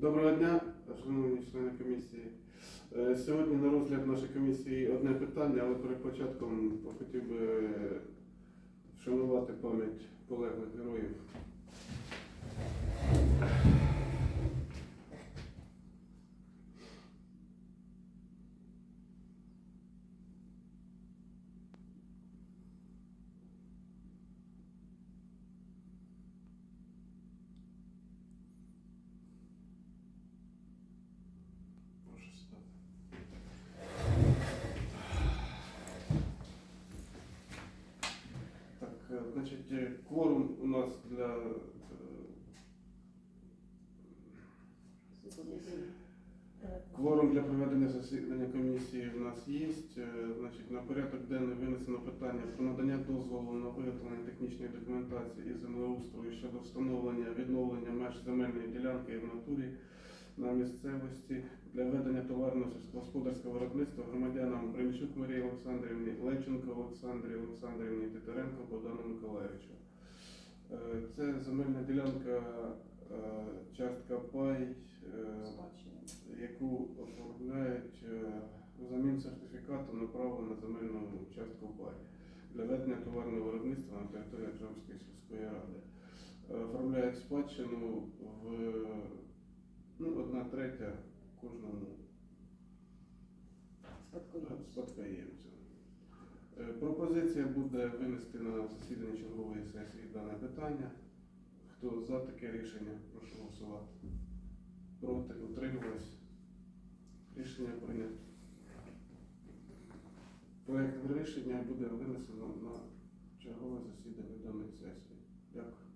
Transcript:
Доброго дня, шановні члени комісії. Е, Сьогодні на розгляд нашої комісії одне питання, але перед початком хотів би вшанувати пам'ять полеглих героїв. Значить, е, кворум у нас для е, Кворум для проведення засідання комісії в нас є. Е, Значить, на порядок денний винесено питання про надання дозволу на виготовлення технічної документації і землеустрою щодо встановлення відновлення меж земельної ділянки в натурі на місцевості для ведення товарного сільськогосподарського виробництва громадянам Бремчук Марії Олександрівні, Левченко Олександрі Олександрівні, Титаренко Богдану Миколаївичу. Е, Це земельна ділянка, е, частка пай. е, яку оформляють взамін сертифікату на право на земельну частку пай для ведення товарного виробництва на території Джамської сільської ради. Оформляють спадщину в ну, одна третя кожному спадкоємцю. Е, Пропозиція буде винести на засідання чергової сесії дане питання. Хто за таке рішення, прошу голосувати. Проти, утримались. Рішення прийнято. Проект рішення буде винесено на чергове засідання даної сесії. Дякую.